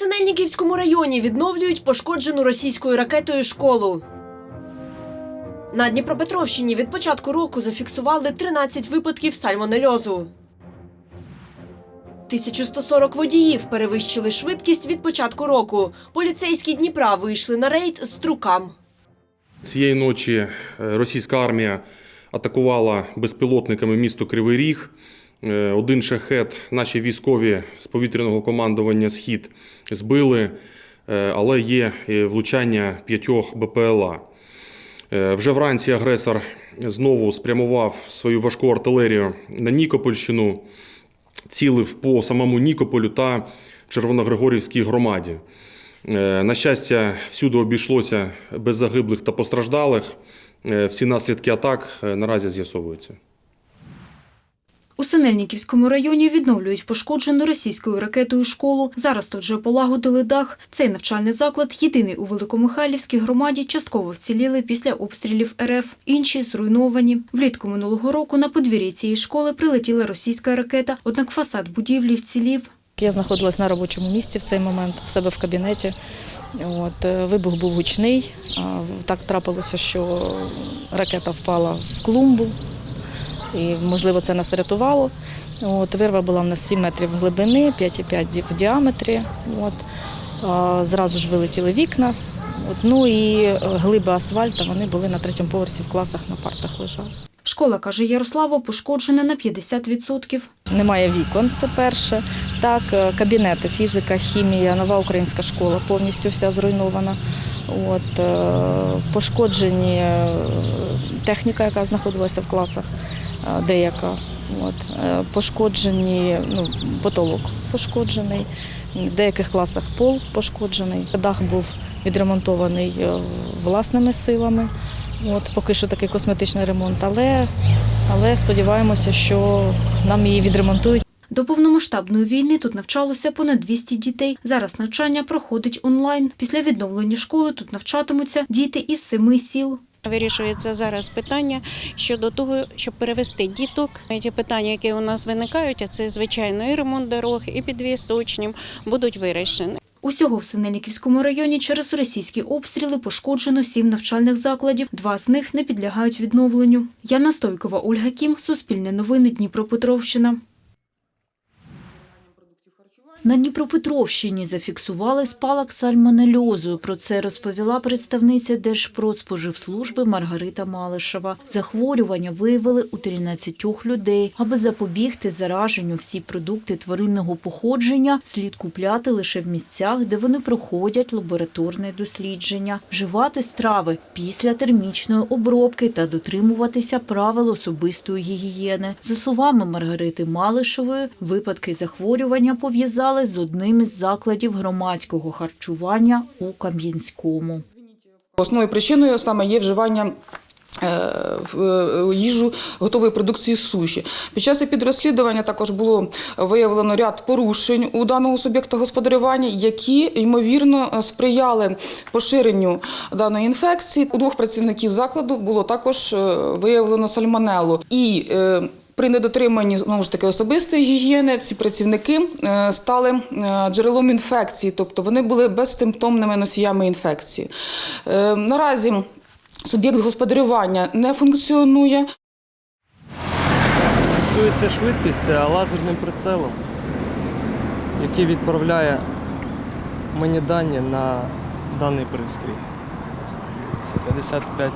Синельниківському районі відновлюють пошкоджену російською ракетою школу. На Дніпропетровщині від початку року зафіксували 13 випадків сальмонельозу. 1140 водіїв перевищили швидкість від початку року. Поліцейські Дніпра вийшли на рейд з трукам. Цієї ночі е, російська армія атакувала безпілотниками місто Кривий Ріг. Е, Один шахет наші військові з повітряного командування Схід збили, е, але є е, влучання п'ятьох БПЛА. Вже вранці агресор знову спрямував свою важку артилерію на Нікопольщину, цілив по самому Нікополю та Червоногригорівській громаді. На щастя, всюди обійшлося без загиблих та постраждалих. Всі наслідки атак наразі з'ясовуються. У Синельниківському районі відновлюють пошкоджену російською ракетою школу. Зараз тут вже полагодили дах. Цей навчальний заклад єдиний у Великомихайлівській громаді, частково вціліли після обстрілів РФ. Інші зруйновані. Влітку минулого року на подвір'ї цієї школи прилетіла російська ракета, однак фасад будівлі вцілів. Я знаходилась на робочому місці в цей момент, в себе в кабінеті. От, е, вибух був гучний. Так трапилося, що ракета впала в клумбу, і, можливо, це нас врятувало. От, вирва була в нас 7 метрів глибини, 5,5 ді- в діаметрі. От. А, Зразу ж вилетіли вікна. От, ну і е, глиби асфальту вони були на третьому поверсі в класах на партах лежали. Школа, каже Ярослава, пошкоджена на 50%. Немає вікон, це перше. Так, е, кабінети, фізика, хімія, нова українська школа повністю вся зруйнована. От, е, пошкоджені техніка, яка знаходилася в класах, деяка. От, е, пошкоджені, ну, потолок пошкоджений, в деяких класах пол пошкоджений. Дах був відремонтований е, власними силами. От, поки що такий косметичний ремонт, але, але сподіваємося, що нам її відремонтують. До повномасштабної війни тут навчалося понад 200 дітей. Зараз навчання проходить онлайн. Після відновлення школи тут навчатимуться діти із семи сіл. Вирішується зараз питання щодо того, щоб перевести діток. Ті питання, які у нас виникають, а це звичайно і ремонт дорог, і підвіз учнів, будуть вирішені. Усього в Синельниківському районі через російські обстріли пошкоджено сім навчальних закладів. Два з них не підлягають відновленню. Яна Стойкова, Ольга Кім, Суспільне новини, Дніпропетровщина. На Дніпропетровщині зафіксували спалах сальмонельозу. Про це розповіла представниця Держпродспоживслужби Маргарита Малишева. Захворювання виявили у 13 людей. Аби запобігти зараженню, всі продукти тваринного походження слід купляти лише в місцях, де вони проходять лабораторне дослідження, вживати страви після термічної обробки та дотримуватися правил особистої гігієни. За словами Маргарити Малишевої, випадки захворювання пов'язали з одним із закладів громадського харчування у Кам'янському. Основною причиною саме є вживання е, е, їжу готової продукції суші. Під час підрозслідування також було виявлено ряд порушень у даного суб'єкта господарювання, які ймовірно сприяли поширенню даної інфекції. У двох працівників закладу було також е, виявлено сальмонелу. І при недотриманні знову ж таки особистої гігієни ці працівники е, стали е, джерелом інфекції, тобто вони були безсимптомними носіями інфекції. Е, Наразі суб'єкт господарювання не функціонує. Фіксується швидкість лазерним прицелом, який відправляє мені дані на даний пристрій. Це 55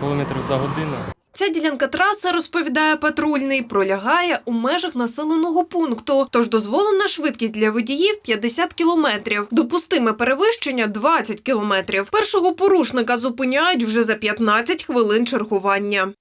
км за годину. Ця ділянка траси, розповідає патрульний, пролягає у межах населеного пункту. Тож дозволена швидкість для водіїв 50 кілометрів. Допустиме перевищення 20 кілометрів. Першого порушника зупиняють вже за 15 хвилин чергування.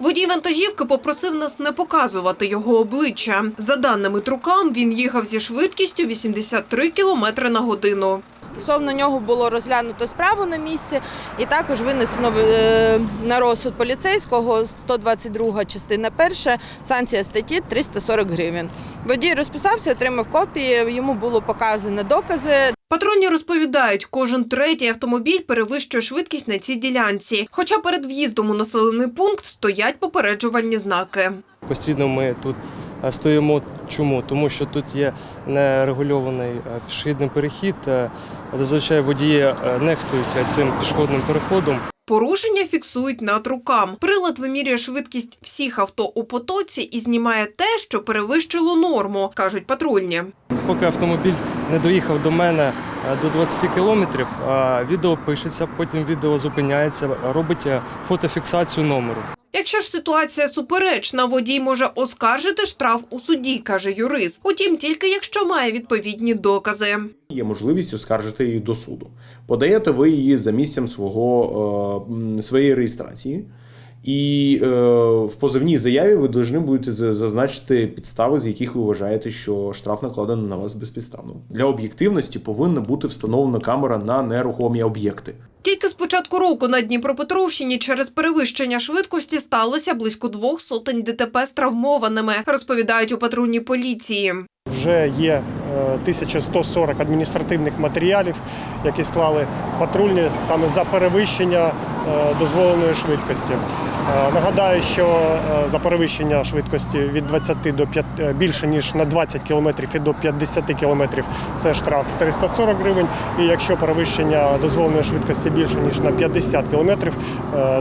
Водій вантажівки попросив нас не показувати його обличчя. За даними трукам, він їхав зі швидкістю 83 кілометри на годину. Стосовно нього було розглянуто справу на місці і також винесено е, на розсуд поліцейського 122 частина перша, санкція статті 340 гривень. Водій розписався, отримав копії, йому було показано докази. Патрульні розповідають, кожен третій автомобіль перевищує швидкість на цій ділянці. Хоча перед в'їздом у населений пункт стоять попереджувальні знаки. Постійно ми тут е, стоїмо. Чому? Тому що тут є нерегульований е, пішохідний перехід. е, Зазвичай водії нехтують цим пішохідним переходом. Порушення фіксують над рукам. Прилад вимірює швидкість всіх авто у потоці і знімає те, що перевищило норму, кажуть патрульні. Поки автомобіль не доїхав до мене е, до 20 кілометрів, е, відео пишеться, потім відео зупиняється, робить е, фотофіксацію номеру. Якщо ж ситуація суперечна, водій може оскаржити штраф у суді, каже юрист. Утім, тільки якщо має відповідні докази. Є можливість оскаржити її до суду. Подаєте ви її за місцем свого, е, своєї реєстрації, і е, в позовній заяві ви повинні будете зазначити підстави, з яких ви вважаєте, що штраф накладено на вас безпідставно. Для об'єктивності повинна бути встановлена камера на нерухомі об'єкти. Тільки з початку року на Дніпропетровщині через перевищення швидкості сталося близько двох сотень ДТП з травмованими, розповідають у патрульній поліції. Вже є 1140 адміністративних матеріалів, які склали патрульні саме за перевищення е, дозволеної швидкості. Е, Нагадаю, що е, за перевищення швидкості від 20 до 5, е, більше ніж на 20 км і до 50 км це штраф з 340 гривень. І якщо перевищення дозволеної швидкості більше ніж на 50 км,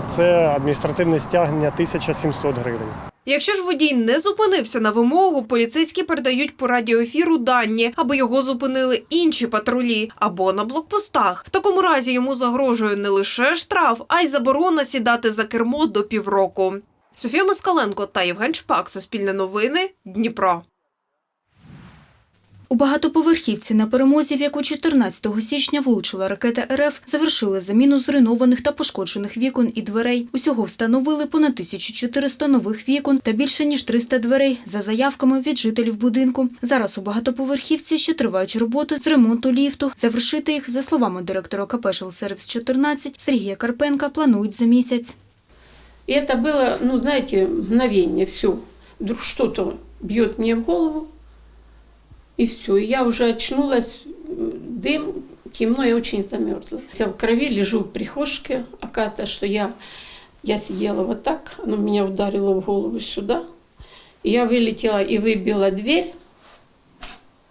це адміністративне стягнення 1700 гривень. Якщо ж водій не зупинився на вимогу, поліцейські передають по радіоефіру дані, аби його зупинили інші патрулі або на блокпостах. В такому разі йому загрожує не лише штраф, а й заборона сідати за кермо до півроку. Софія Москаленко та Євген Шпак. Суспільне новини. Дніпро. У багатоповерхівці на перемозі, в яку 14 січня влучила ракета РФ, завершили заміну зруйнованих та пошкоджених вікон і дверей. Усього встановили понад 1400 нових вікон та більше ніж 300 дверей за заявками від жителів будинку. Зараз у багатоповерхівці ще тривають роботи з ремонту ліфту. Завершити їх, за словами директора КП «Жилсервіс 14 Сергія Карпенка, планують за місяць. И это было, ну, знаете, мгновение, все. Вдруг что-то бьет мне в голову, и все. И я уже очнулась, м, дым, темно, я очень замерзла. Я в крови лежу в прихожке, оказывается, что я, я сидела вот так, оно меня ударило в голову сюда. Я вылетела и выбила дверь,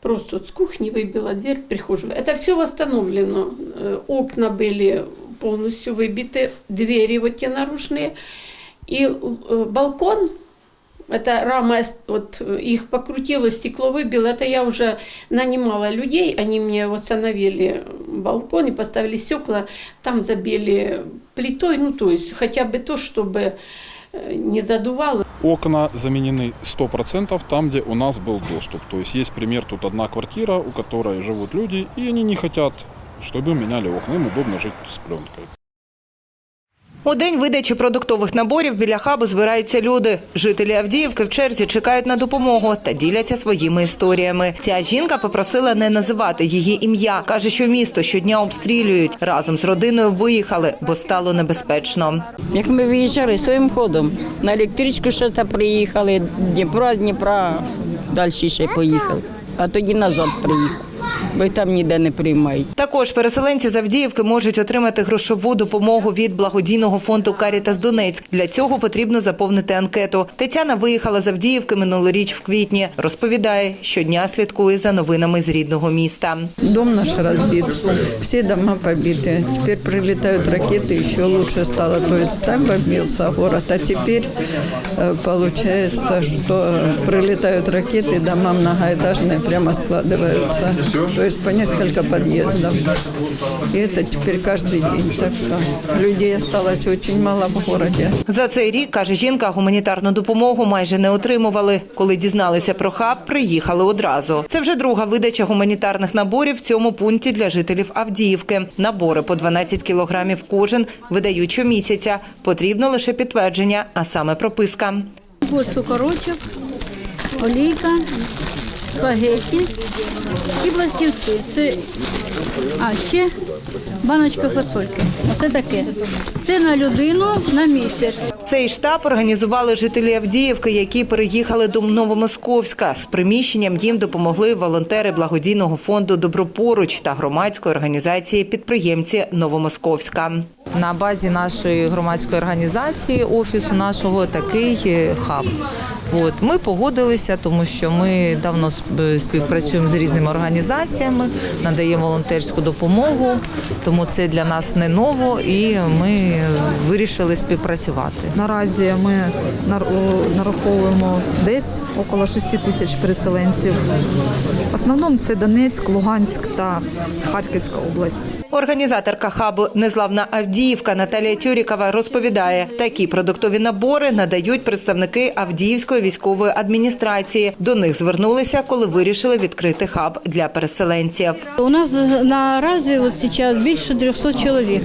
просто вот с кухни выбила дверь в прихожую. Это все восстановлено. Э, Окна были полностью выбиты, двери вот те наружные. И э, балкон, это рама, вот э, их покрутило, стекло выбило. Это я уже нанимала людей, они мне восстановили балкон и поставили стекла, там забили плитой, ну то есть хотя бы то, чтобы э, не задувало. Окна заменены 100% там, где у нас был доступ. То есть есть пример, тут одна квартира, у которой живут люди, и они не хотят, чтобы меняли окна. Им удобно жить с пленкой. У день видачі продуктових наборів біля хабу збираються люди. Жителі Авдіївки в черзі чекають на допомогу та діляться своїми історіями. Ця жінка попросила не називати її ім'я. каже, що місто щодня обстрілюють. Разом з родиною виїхали, бо стало небезпечно. Як ми виїжджали своїм ходом, на електричку ще та приїхали, Дніпро, Дніпра, далі ще поїхали. А тоді назад приїхали, бо й там ніде не приймають. Також переселенці з Авдіївки можуть отримати грошову допомогу від благодійного фонду Карітас Донецьк. Для цього потрібно заповнити анкету. Тетяна виїхала з Авдіївки минулоріч в квітні. Розповідає, щодня слідкує за новинами з рідного міста. Дом наш разбит, все дома побиты. Теперь прилетают ракеты, еще лучше стало. То есть там бомбился город, а теперь э, получается, что прилетают ракеты, дома многоэтажные прямо складываются. То есть по несколько подъездов. И это теперь каждый день. Так что людей осталось очень мало в городе. За цей рік, каже жінка, гуманітарну допомогу майже не отримували. Коли дізналися про хаб, приїхали одразу. Це вже друга видача гуманітарних наборів в цьому пункті для жителів Авдіївки. Набори по 12 кілограмів кожен видають щомісяця. Потрібно лише підтвердження, а саме прописка. Вот цукорочок, олійка, спагетті і пластівці. Це А ще баночка фасольки. Оце таке. Це на людину на місяць. Цей штаб організували жителі Авдіївки, які переїхали до Новомосковська. З приміщенням їм допомогли волонтери благодійного фонду Добропоруч та громадської організації підприємці Новомосковська. На базі нашої громадської організації, офісу нашого, такий е, хаб. От ми погодилися, тому що ми давно співпрацюємо з різними організаціями, надаємо волонтерську допомогу, тому це для нас не ново, і ми вирішили співпрацювати. Наразі ми нар- нараховуємо десь около 6 тисяч переселенців. В основному це Донецьк, Луганськ та Харківська область. Організаторка хабу Незламна Авдіївка Наталія Тюрікова розповідає, такі продуктові набори надають представники Авдіївської військової адміністрації. До них звернулися, коли вирішили відкрити хаб для переселенців. У нас наразі от зараз більше 300 чоловік.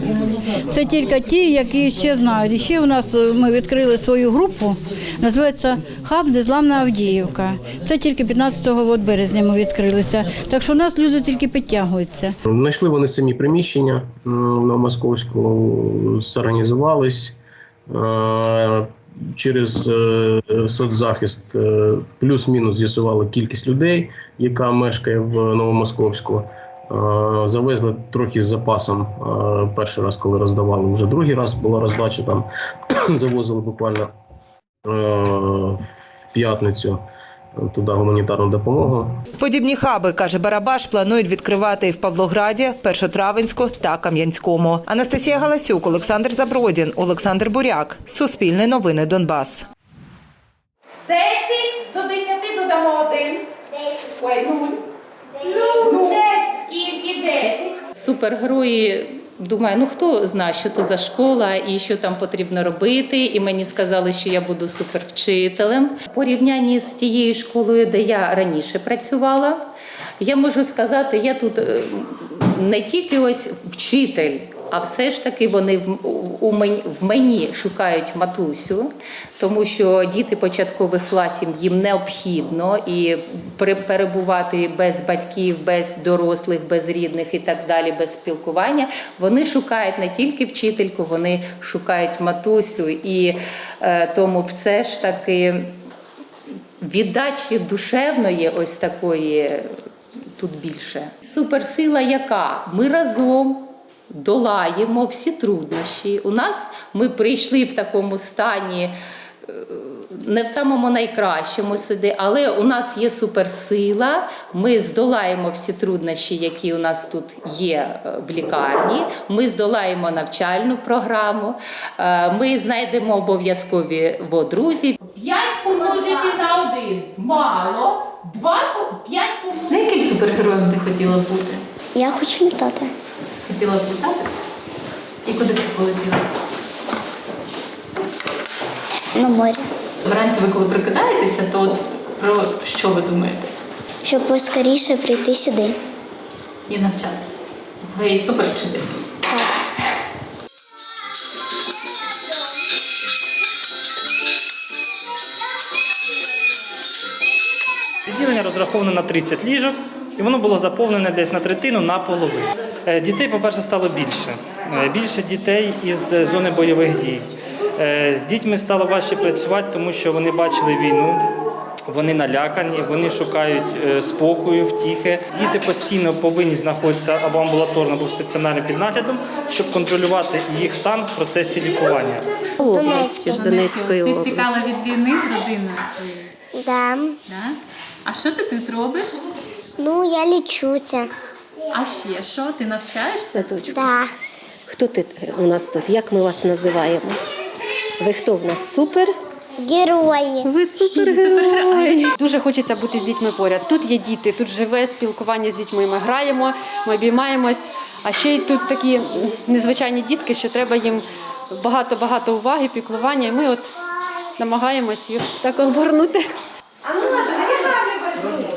Це тільки ті, які ще знають. І ще у нас е, ми відкрили свою групу, називається Хаб Незламна Авдіївка. Це тільки 15 от березня ми відкрилися. Так що у нас люди тільки підтягуються. Знайшли вони самі приміщення на Московську, зорганізувались е, через е, соцзахист, е, плюс-мінус з'ясували кількість людей, яка мешкає в Новомосковську. Завезли трохи з запасом перший раз, коли роздавали. Вже другий раз була роздача там завозили буквально в п'ятницю туди гуманітарну допомогу. Подібні хаби, каже Барабаш, планують відкривати і в Павлограді, Першотравенську та Кам'янському. Анастасія Галасюк, Олександр Забродін, Олександр Буряк. Суспільне новини Донбас. 10 до 10 додамо 1. Ой, 0. Ну, 10. Скільки 10? Супергерої. Думаю, ну хто знає, що то за школа і що там потрібно робити. І мені сказали, що я буду супервчителем. Порівнянні з тією школою, де я раніше працювала, я можу сказати, я тут е, не тільки ось вчитель, а все ж таки вони в, мені, шукають матусю, тому що діти початкових класів їм необхідно і пере- перебувати без батьків, без дорослих, без рідних і так далі, без спілкування. Вони шукають не тільки вчительку, вони шукають матусю, і е, тому все ж таки віддачі душевної, ось такої тут більше. Суперсила яка? Ми разом. Долаємо всі труднощі. У нас ми прийшли в такому стані е, не в самому найкращому сиди, але у нас є суперсила. Ми здолаємо всі труднощі, які у нас тут є е, в лікарні. Ми здолаємо навчальну програму. е, Ми знайдемо обов'язкові друзів. 5 помножити на 1. Мало. 2, 5 помножити. Яким супергероєм ти хотіла бути? Я хочу літати. Хотіла б літати? І куди б ти полетіла? На морі. Вранці ви коли прокидаєтеся, то от про що ви думаєте? Щоб поскоріше прийти сюди. І навчатися у своєї супервчительки. Відділення розраховане на 30 ліжок, і воно було заповнене десь на третину на половину. Е, Дітей, по-перше, стало більше. Е, Більше дітей із е, зони бойових дій. З дітьми стало важче працювати, тому що вони бачили війну. Вони налякані, вони шукають спокою, втіхи. Діти постійно повинні знаходитися або амбулаторно, або стаціонарно під наглядом, щоб контролювати їх стан в процесі лікування. області, з Донецької Ти втікала від війни з родиною своєю? Да. Да? А що ти тут робиш? Ну, я лічуся. А ще що? Ти навчаєшся? Да. Хто ти у нас тут? Як ми вас називаємо? Ви хто в нас? Супер? Герої. Ви супергерої. Дуже хочеться бути з дітьми поряд. Тут є діти, тут живе спілкування з дітьми. Ми граємо, ми обіймаємось. А ще й тут такі незвичайні дітки, що треба їм багато-багато уваги, піклування. І ми от намагаємось їх так обгорнути. А ну, Маша,